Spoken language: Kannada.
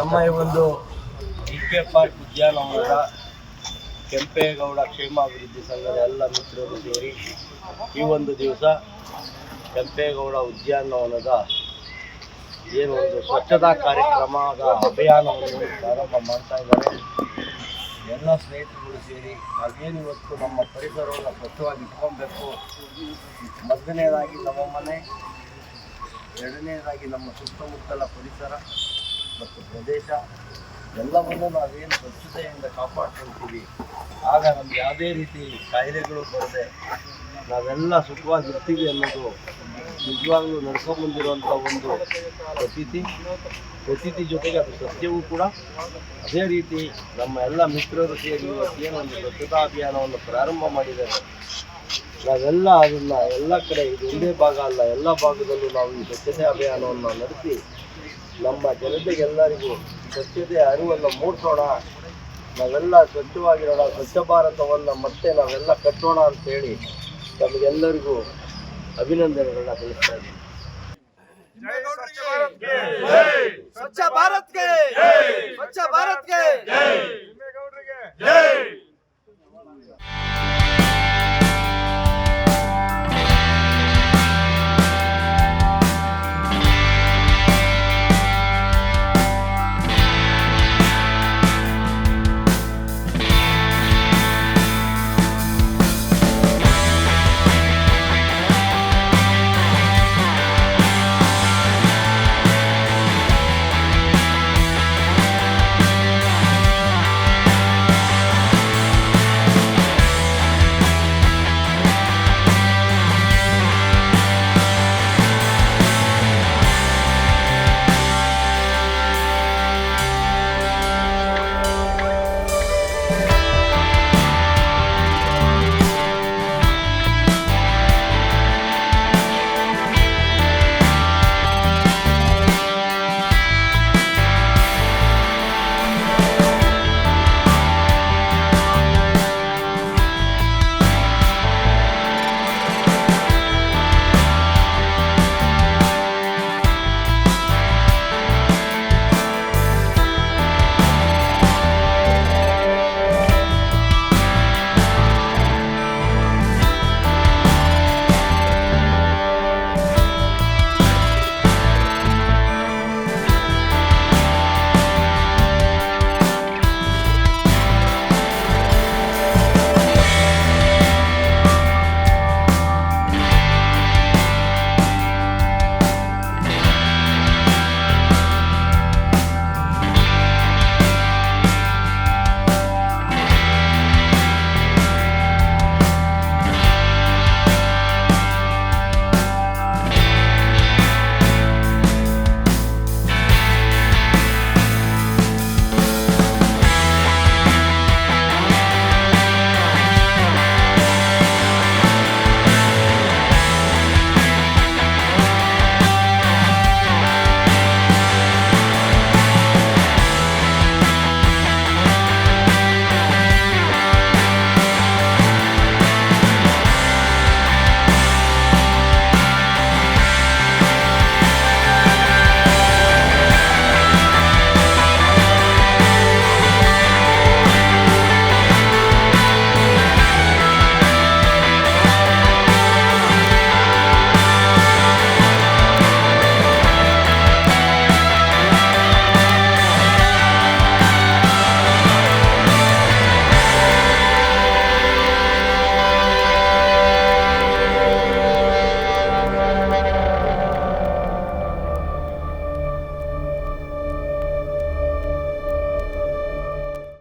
ನಮ್ಮ ಈ ಒಂದು ಕೆ ಪಾರ್ಕ್ ಉದ್ಯಾನವನದ ಕೆಂಪೇಗೌಡ ಕ್ಷೇಮಾಭಿವೃದ್ಧಿ ಸಂಘದ ಎಲ್ಲ ಮಿತ್ರರು ಸೇರಿ ಈ ಒಂದು ದಿವಸ ಕೆಂಪೇಗೌಡ ಉದ್ಯಾನವನದ ಏನು ಒಂದು ಸ್ವಚ್ಛತಾ ಕಾರ್ಯಕ್ರಮದ ಅಭಿಯಾನವನ್ನು ಪ್ರಾರಂಭ ಮಾಡ್ತಾ ಇದ್ದಾರೆ. ಎಲ್ಲ ಸ್ನೇಹಿತರುಗಳು ಸೇರಿ ಅದೇನು ಇವತ್ತು ನಮ್ಮ ಪರಿಸರವನ್ನು ಸ್ವಚ್ಛವಾಗಿ ಇಟ್ಕೊಬೇಕು. ಮೊದಲನೇದಾಗಿ ನಮ್ಮ ಮನೆ, ಎರಡನೇದಾಗಿ ನಮ್ಮ ಸುತ್ತಮುತ್ತಲ ಪರಿಸರ. ಮತ್ತು ಪ್ರದೇಶ, ಎಲ್ಲವನ್ನು ನಾವೇನು ಸ್ವಚ್ಛತೆಯಿಂದ ಕಾಪಾಡ್ಕೊಳ್ತೀವಿ. ಆಗ ನಮ್ಗೆ ಯಾವುದೇ ರೀತಿ ಕಾಯಿಲೆಗಳು ಬರದೆ ನಾವೆಲ್ಲ ಸುಖವಾಗಿರ್ತೀವಿ ಅನ್ನೋದು ನಿಜವಾಗ್ಲೂ ನಡ್ಕೊಂಬಂದಿರುವಂಥ ಒಂದು ಪ್ರತೀತಿ. ಪ್ರತೀತಿ ಜೊತೆಗೆ ಅದು ಸತ್ಯವೂ ಕೂಡ. ಅದೇ ರೀತಿ ನಮ್ಮ ಎಲ್ಲ ಮಿತ್ರರು ಸೇರಿ ಇವತ್ತೇನು ಒಂದು ಸ್ವಚ್ಛತಾ ಅಭಿಯಾನವನ್ನು ಪ್ರಾರಂಭ ಮಾಡಿದ್ದಾರೆ. ನಾವೆಲ್ಲ ಅದನ್ನು ಎಲ್ಲ ಕಡೆ, ಇದು ಒಂದೇ ಭಾಗ ಅಲ್ಲ, ಎಲ್ಲ ಭಾಗದಲ್ಲೂ ನಾವು ಈ ಸ್ವಚ್ಛತೆ ಅಭಿಯಾನವನ್ನು ನಡೆಸಿ ನಮ್ಮ ಜನತೆಗೆಲ್ಲರಿಗೂ ಸ್ವಚ್ಛತೆ ಅರಿವನ್ನು ಮೂಡಿಸೋಣ. ನಾವೆಲ್ಲ ಸ್ವಚ್ಛವಾಗಿರೋಣ ಸ್ವಚ್ಛ ಭಾರತವನ್ನು ಮತ್ತೆ ನಾವೆಲ್ಲ ಕಟ್ಟೋಣ ಅಂತೇಳಿ ನಮಗೆಲ್ಲರಿಗೂ ಅಭಿನಂದನೆಗಳನ್ನ ತಿಳಿಸ್ತಾ ಇದ್ದೀನಿ. ಸ್ವಚ್ಛ ಭಾರತ್ಗೆ! ಸ್ವಚ್ಛ ಭಾರತ್ಗೆ! ಜೈ